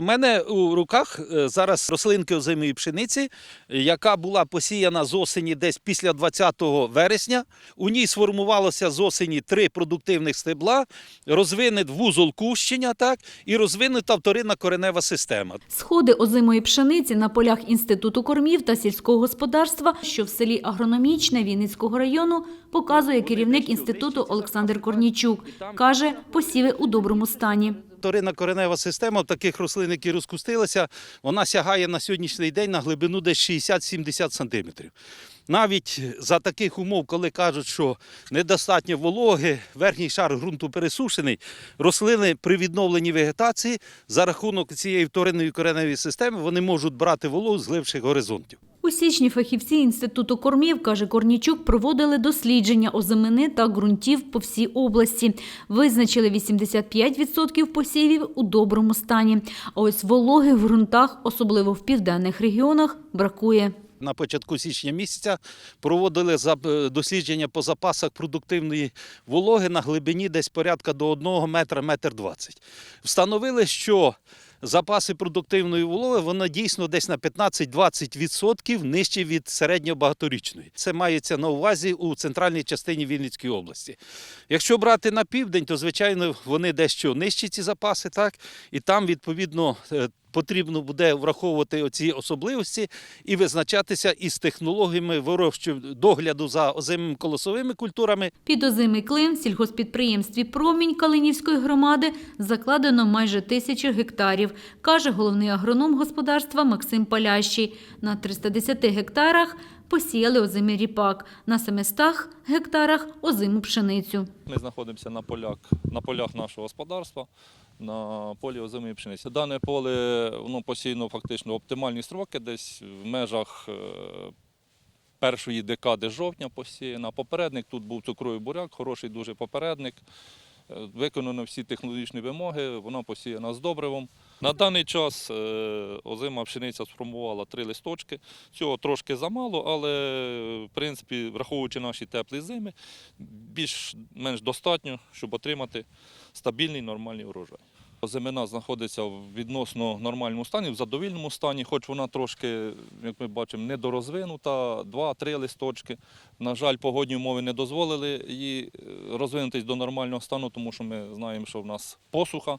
У мене у руках е, зараз рослинки озимої пшениці, яка була посіяна з осені десь після 20 вересня. У ній сформувалося з осені три продуктивних стебла, розвинет вузол кущення, так, і розвинута вторинна коренева система. Сходи озимої пшениці на полях Інституту кормів та сільського господарства, що в селі Агрономічне Вінницького району, показує керівник інституту Олександр Корнійчук. Каже, посіви у доброму стані. Вторинна коренева система таких рослин, які розкустилися, вона сягає на сьогоднішній день на глибину десь 60-70 сантиметрів. Навіть за таких умов, коли кажуть, що недостатньо вологи, верхній шар ґрунту пересушений, рослини при відновленні вегетації за рахунок цієї вторинної кореневої системи вони можуть брати вологу з глибших горизонтів. У січні фахівці Інституту кормів, каже Корнічук, проводили дослідження озимини та ґрунтів по всій області. Визначили 85% посівів у доброму стані. А ось вологи в ґрунтах, особливо в південних регіонах, бракує. На початку січня місяця проводили дослідження по запасах продуктивної вологи на глибині десь порядка до 1 метра, метр 20. Встановили, що запаси продуктивної вологи вона дійсно десь на 15-20% нижче від середньобагаторічної. Це мається на увазі у центральній частині Вінницької області. Якщо брати на південь, то звичайно вони дещо нижчі ці запаси, так і там відповідно. Потрібно буде враховувати оці особливості і визначатися із технологіями вирощування догляду за озимими колосовими культурами Під озимий клин в сільгоспідприємстві «Промінь» Калинівської громади закладено майже тисячу гектарів, каже головний агроном господарства Максим Палящий. На 310 гектарах посіяли озимий ріпак, на 700 гектарах – озиму пшеницю. Ми знаходимося на полях, на полях нашого господарства, на полі озимої пшениці. Дане поле воно посіяно фактично оптимальні строки, десь в межах е, першої декади жовтня посіяно. Попередник тут був цукровий буряк, хороший дуже попередник. Е, Виконано всі технологічні вимоги, вона посіяна з добривом. На даний час е, озима пшениця сформувала три листочки. Цього трошки замало, але в принципі, враховуючи наші теплі зими, більш-менш достатньо, щоб отримати стабільний нормальний урожай. Озимина знаходиться в відносно нормальному стані, в задовільному стані, хоч вона трошки, як ми бачимо, недорозвинута, два-три листочки. На жаль, погодні умови не дозволили її е, розвинутись до нормального стану, тому що ми знаємо, що в нас посуха е,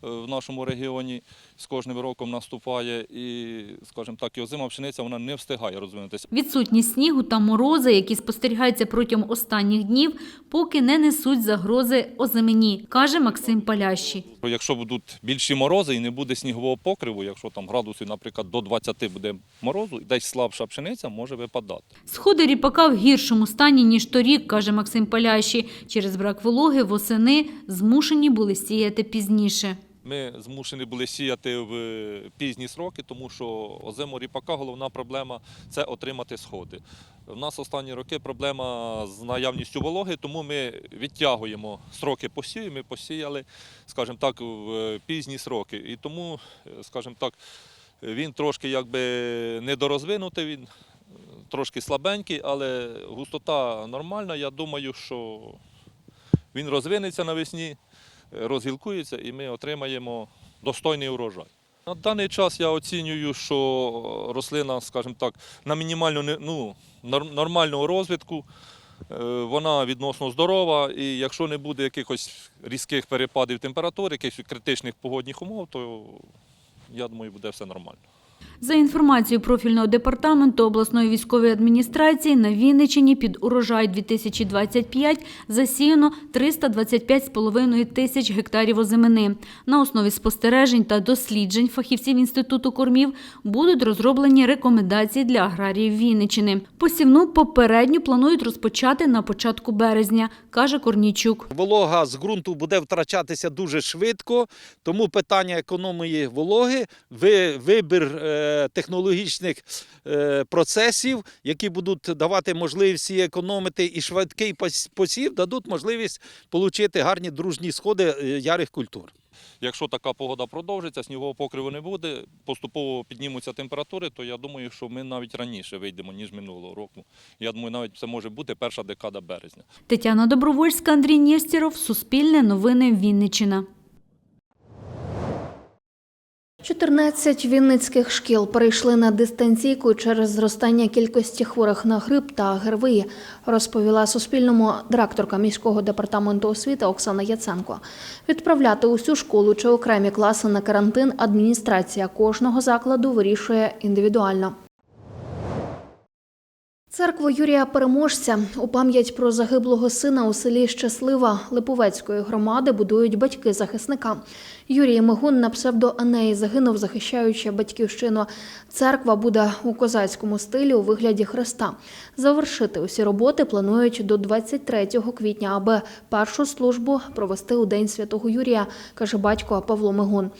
в нашому регіоні з кожним роком наступає, і, скажімо так, і озима пшениця вона не встигає розвинутися. Відсутність снігу та морози, які спостерігаються протягом останніх днів, поки не несуть загрози озимині, каже Максим Палящий. Якщо будуть більші морози і не буде снігового покриву, якщо там градусів, наприклад, до 20 буде морозу, десь слабша пшениця може випадати. Сходи ріпака в гіршому стані, ніж торік, каже Максим Палящий. Через брак вологи восени змушені були сіяти пізніше. Ми змушені були сіяти в пізні сроки, тому що озиму ріпака головна проблема це отримати сходи. У нас останні роки проблема з наявністю вологи, тому ми відтягуємо сроки посію. Ми посіяли, скажімо так, в пізні сроки. І тому, скажімо так, він трошки якби недорозвинутий, він трошки слабенький, але густота нормальна. Я думаю, що він розвинеться навесні розгілкується і ми отримаємо достойний урожай. На даний час я оцінюю, що рослина, скажімо так, на мінімальну ну, нормального розвитку. е, Вона відносно здорова, і якщо не буде якихось різких перепадів температури, якихось критичних погодних умов, то я думаю, буде все нормально. За інформацією профільного департаменту обласної військової адміністрації на Вінниччині під урожай 2025 засіяно 325,5 тисяч гектарів озимини. На основі спостережень та досліджень фахівців Інституту кормів будуть розроблені рекомендації для аграріїв Вінниччини. Посівну попередньо планують розпочати на початку березня, каже Корнійчук. Волога з ґрунту буде втрачатися дуже швидко, тому питання економії вологи, ви- вибір е, технологічних е, процесів, які будуть давати можливість економити, і швидкий пос- посів дадуть можливість отримати гарні дружні сходи е, ярих культур. Якщо така погода продовжиться, снігового покриву не буде, поступово піднімуться температури, то я думаю, що ми навіть раніше вийдемо, ніж минулого року. Я думаю, навіть це може бути перша декада березня. Тетяна Добровольська, Андрій Нєстєров, Суспільне новини Вінниччина. 14 вінницьких шкіл перейшли на дистанційку через зростання кількості хворих на грип та ГРВІ, розповіла Суспільному директорка міського департаменту освіти Оксана Яценко. Відправляти усю школу чи окремі класи на карантин адміністрація кожного закладу вирішує індивідуально. Церкву Юрія Переможця у пам'ять про загиблого сина у селі Щаслива Липовецької громади будують батьки захисника. Юрій Мигун на псевдо Анеї загинув, захищаючи батьківщину. Церква буде у козацькому стилі у вигляді хреста. Завершити усі роботи планують до 23 квітня, аби першу службу провести у День Святого Юрія, каже батько Павло Мигун.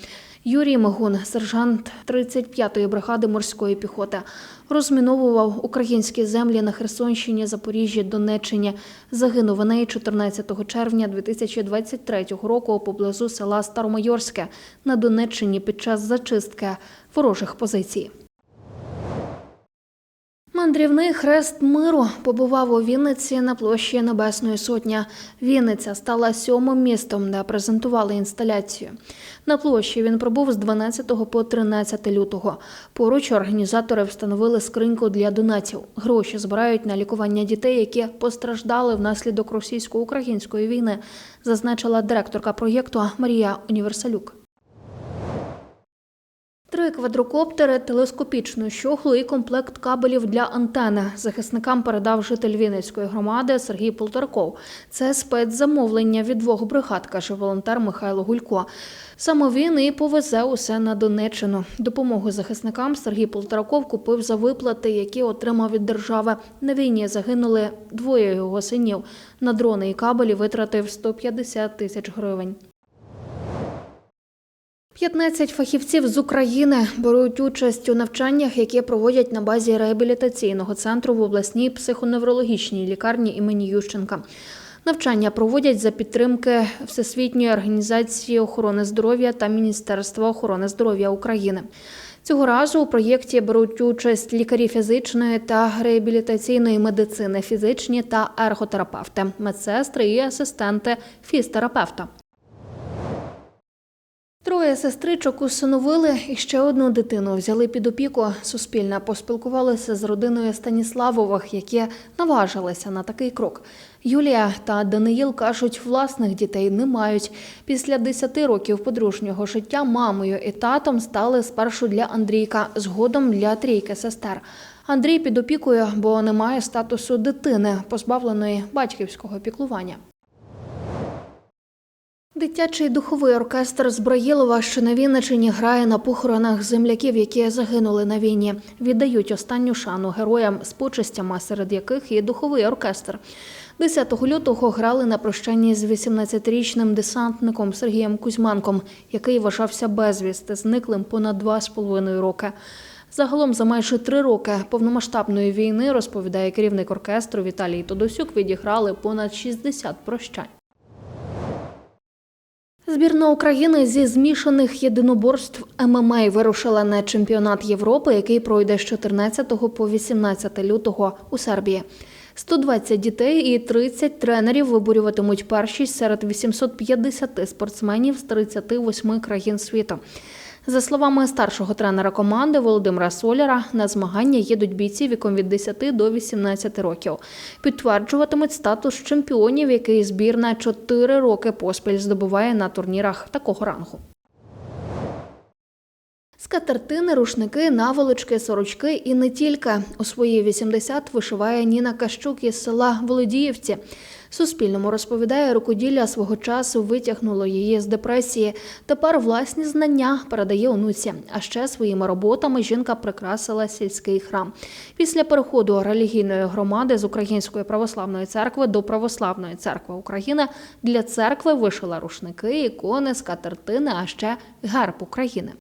Юрій Магун, сержант 35-ї бригади морської піхоти, розміновував українські землі на Херсонщині, Запоріжжі, Донеччині. Загинув у неї 14 червня 2023 року поблизу села Старомайорське на Донеччині під час зачистки ворожих позицій. Мандрівний хрест миру побував у Вінниці на площі Небесної Сотні. Вінниця стала сьомим містом, де презентували інсталяцію. На площі він пробув з 12 по 13 лютого. Поруч організатори встановили скриньку для донатів. Гроші збирають на лікування дітей, які постраждали внаслідок російсько-української війни, зазначила директорка проєкту Марія Універсалюк. Три квадрокоптери, телескопічну щоглу і комплект кабелів для антени захисникам передав житель Вінницької громади Сергій Полтораков. Це спецзамовлення від двох бригад, каже волонтер Михайло Гулько. Саме він і повезе усе на Донеччину. Допомогу захисникам Сергій Полтораков купив за виплати, які отримав від держави. На війні загинули двоє його синів. На дрони і кабелі витратив 150 тисяч гривень. 15 фахівців з України беруть участь у навчаннях, які проводять на базі реабілітаційного центру в обласній психоневрологічній лікарні імені Ющенка. Навчання проводять за підтримки Всесвітньої організації охорони здоров'я та Міністерства охорони здоров'я України. Цього разу у проєкті беруть участь лікарі фізичної та реабілітаційної медицини, фізичні та ерготерапевти, медсестри і асистенти фізтерапевта. Троє сестричок усиновили і ще одну дитину взяли під опіку. Суспільне поспілкувалися з родиною Станіславових, які наважилися на такий крок. Юлія та Даниїл кажуть, власних дітей не мають. Після 10 років подружнього життя мамою і татом стали спершу для Андрійка, згодом для трійки сестер. Андрій під опікою, бо не має статусу дитини, позбавленої батьківського піклування. Дитячий духовий оркестр з що на Вінничині грає на похоронах земляків, які загинули на війні. Віддають останню шану героям з почестями, серед яких є духовий оркестр. 10 лютого грали на прощанні з 18-річним десантником Сергієм Кузьманком, який вважався безвісти, зниклим понад два з половиною роки. Загалом за майже три роки повномасштабної війни, розповідає керівник оркестру Віталій Тодосюк, відіграли понад 60 прощань. Збірна України зі змішаних єдиноборств ММА вирушила на чемпіонат Європи, який пройде з 14 по 18 лютого у Сербії. 120 дітей і 30 тренерів виборюватимуть першість серед 850 спортсменів з 38 країн світу. За словами старшого тренера команди Володимира Соляра, на змагання їдуть бійці віком від 10 до 18 років. Підтверджуватимуть статус чемпіонів, який збірна 4 роки поспіль здобуває на турнірах такого рангу. Скатертини, рушники, наволочки, сорочки і не тільки. У свої 80 вишиває Ніна Кащук із села Володіївці. Суспільному розповідає, рукоділля свого часу витягнуло її з депресії. Тепер власні знання передає онуці. А ще своїми роботами жінка прикрасила сільський храм. Після переходу релігійної громади з Української православної церкви до Православної церкви України для церкви вишила рушники, ікони, скатертини, а ще герб України.